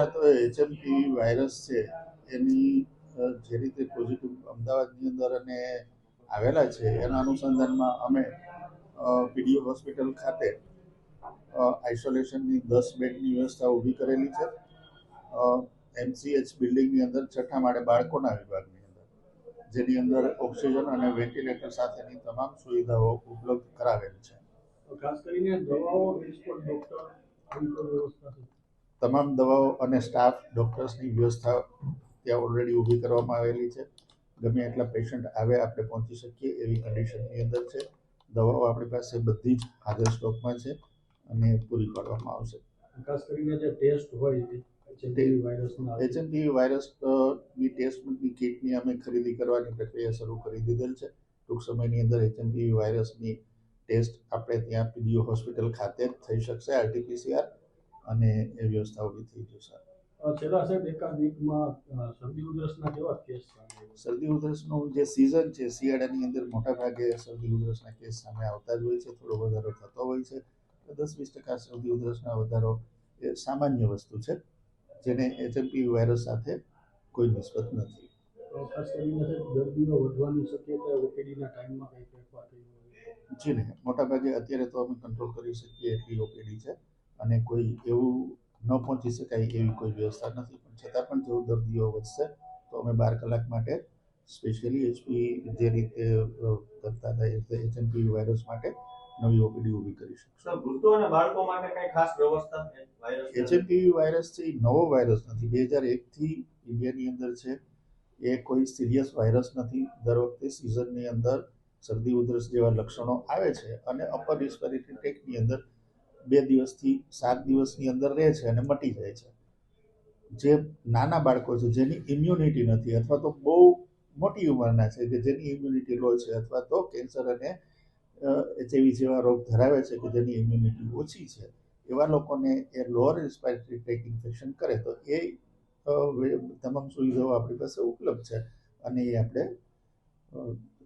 પહેલાં તો HMP virus છે, એની જે રીતે પોઝિટિવ અમદાવાદની અંદર અને આવેલા છે, એના અનુસંધાનમાં અમે પીડીઓ હોસ્પિટલ ખાતે આઇસોલેશનની દસ બેડની વ્યવસ્થા ઊભી કરેલી છે. એમસીએચ બિલ્ડિંગની અંદર છઠ્ઠા માળે બાળકોના વિભાગની અંદર, જેની અંદર ઓક્સિજન અને વેન્ટિલેટર સાથેની તમામ સુવિધાઓ ઉપલબ્ધ કરાવેલ છે. ખાસ કરીને દવાઓ ડોક્ટર તમામ દવાઓ અને સ્ટાફ ડૉક્ટર્સની વ્યવસ્થા ત્યાં ઓલરેડી ઊભી કરવામાં આવેલી છે. ગમે એટલા પેશન્ટ આવે આપણે પહોંચી શકીએ એવી કન્ડિશનની અંદર છે. દવાઓ આપણી પાસે બધી જ હાજર સ્ટોકમાં છે અને પૂરી પાડવામાં આવશે. ખાસ કરીને જે ટેસ્ટ હોય એચએમપી વાયરસના ટેસ્ટની કિટની અમે ખરીદી કરવાની પ્રક્રિયા શરૂ કરી દીધેલ છે. ટૂંક સમયની અંદર એચએનપી વાયરસની ટેસ્ટ આપણે ત્યાં પીડીઓ હોસ્પિટલ ખાતે થઈ શકશે આરટીપીસીઆર અને એ વ્યવસ્થા ઊભી થઈ જશે છેલ્લા સાહેબ એકાદ વીકમાં શરદી ઉધરસના કેવા કેસ સામે શરદી ઉધરસનું જે સિઝન છે શિયાળાની અંદર મોટા ભાગે શરદી ઉધરસના કેસ સામે આવતા જ હોય છે થોડો વધારો થતો હોય છે. દસ વીસ ટકા શરદી ઉધરસના વધારો એ સામાન્ય વસ્તુ છે જેને એચએમપી વાયરસ સાથે કોઈ નિસ્બત નથી. ખાસ કરીને દર્દીઓ વધવાની શક્યતા ઓપીડીના ટાઈમમાં કંઈ ફેરફાર થઈ હોય? જી મોટાભાગે અત્યારે તો અમે કંટ્રોલ કરી શકીએ એટલી ઓપીડી છે. અને કોઈ એવું ન પહોંચી શકાય એવી કોઈ વ્યવસ્થા નથી. પણ છતાં પણ જો દર્દીઓ વધશે તો અમે બાર કલાક માટે સ્પેશિયલી એચપી જે રીતે કરતા હતા એચએમપી વાયરસ માટે નવી ઓપીડી ઊભી કરી શકશું. વૃદ્ધો અને બાળકો માટે કઈ ખાસ વ્યવસ્થા છે? વાયરસ એચએમપી વાયરસ છે એ નવો વાયરસ નથી. બે હજાર એકથી ઇન્ડિયાની અંદર છે. એ કોઈ સિરિયસ વાયરસ નથી. દર વખતે સિઝનની અંદર શરદી ઉધરસ જેવા લક્ષણો આવે છે અને અપર રિસ્પિરેટરી ટેકની અંદર બે દિવસથી સાત દિવસની અંદર રહે છે અને મટી જાય છે. જે નાના બાળકો છે, જેની ઇમ્યુનિટી નથી, અથવા તો બહુ મોટી ઉંમરના છે, કે જેની ઇમ્યુનિટી લો છે, અથવા તો કેન્સર અને એચઆઈવી જેવા રોગ ધરાવે છે કે જેની ઇમ્યુનિટી ઓછી છે, એવા લોકોને એ લોઅર રિસ્પાયરેટરી ટ્રેક ઇન્ફેક્શન કરે તો એ તમામ સુવિધાઓ આપણી પાસે ઉપલબ્ધ છે અને એ આપણે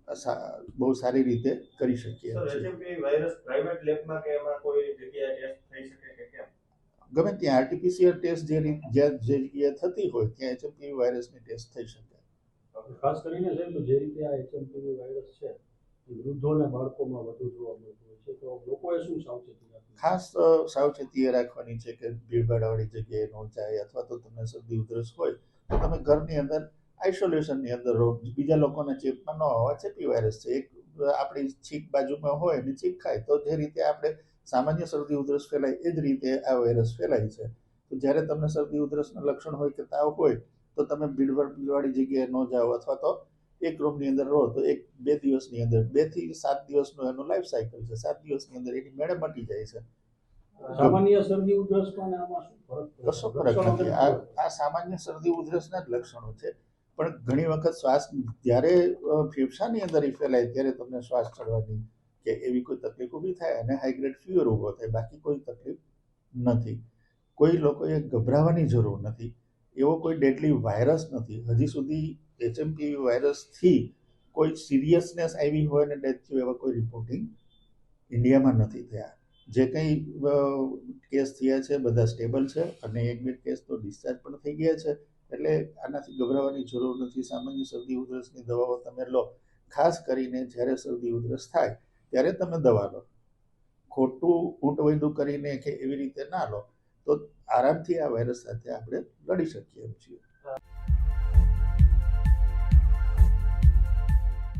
બહુ સારી રીતે કરી શકીએ સર વાયરસ પ્રાઇવેટ લેબમાં કે એમાં કોઈ થઈ શકે ગમે ત્યાં આરટીપીસીઆર ટેસ્ટ જે જ્યાં જે જગ્યાએ થતી હોય ત્યાં એચએમપીવી વાયરસની ટેસ્ટ થઈ શકે. ખાસ કરીને સાહેબ જે રીતે આ એચએમપી વાયરસ છે વૃદ્ધો અને બાળકોમાં વધુ જોવા મળતું હોય છે તો લોકોએ શું સાવચેતી ખાસ સાવચેતી એ રાખવાની છે કે ભીડભાડવાળી જગ્યાએ ન જાય અથવા તો તમને શરદી ઉધરસ હોય તો તમે ઘરની અંદર આઇસોલેશનની અંદર બીજા લોકોને ચેપમાં ન હોવા ચેપી વાયરસ છે. એક આપણી છીક બાજુમાં હોય અને છીક ખાય તો જે રીતે આપણે સામાન્ય શરદી ઉધરસ ફેલાય એ જ રીતે આ વાયરસ ફેલાય છે. તો જ્યારે તમને શરદી ઉધરસના લક્ષણ હોય કે તાવ હોય તો તમે ભીડભાડવાળી જગ્યાએ ન જાઓ અથવા તો એક રૂમની અંદર રહો તો એક બે દિવસની અંદર બેથી સાત દિવસનું એનું લાઈફ સાયકલ છે. સાત દિવસની અંદર એની મેળે મટી જાય છે. સામાન્ય શરદી ઉધરસ પણ આમાં શું ફરક કશો ફરક નથી. આ આ સામાન્ય શરદી ઉધરસના જ લક્ષણો છે. પણ ઘણી વખત શ્વાસ જ્યારે ફેફસાની અંદર ઈ ફેલાય ત્યારે તમને શ્વાસ ચડવાની કે એવી કોઈ તકલીફ ઊભી થાય અને હાઈગ્રેડ ફીવર ઊભો થાય. બાકી કોઈ તકલીફ નથી. કોઈ લોકોએ ગભરાવાની જરૂર નથી. એવો કોઈ ડેડલી વાયરસ નથી. હજી સુધી એચએમપી વાયરસથી કોઈ સિરિયસનેસ આવી હોય અને ડેથ થયું એવા કોઈ રિપોર્ટિંગ ઇન્ડિયામાં નથી થયા. જે કંઈ કેસ થયા છે, બધા સ્ટેબલ છે અને એક બે કેસ તો ડિસ્ચાર્જ પણ થઈ ગયા છે. એટલે આનાથી ગભરાવાની જરૂર નથી. સામાન્ય શરદી ઉધરસની દવાઓ તમે લો. ખાસ કરીને જ્યારે શરદી ઉધરસ થાય, ત્યારે તમે દવા લો. ખોટું ઊંટ કરીને કે એવી રીતે ના લો, તો આરામથી આ વાયરસ સાથે આપણે લડી શકીએ એમ છીએ.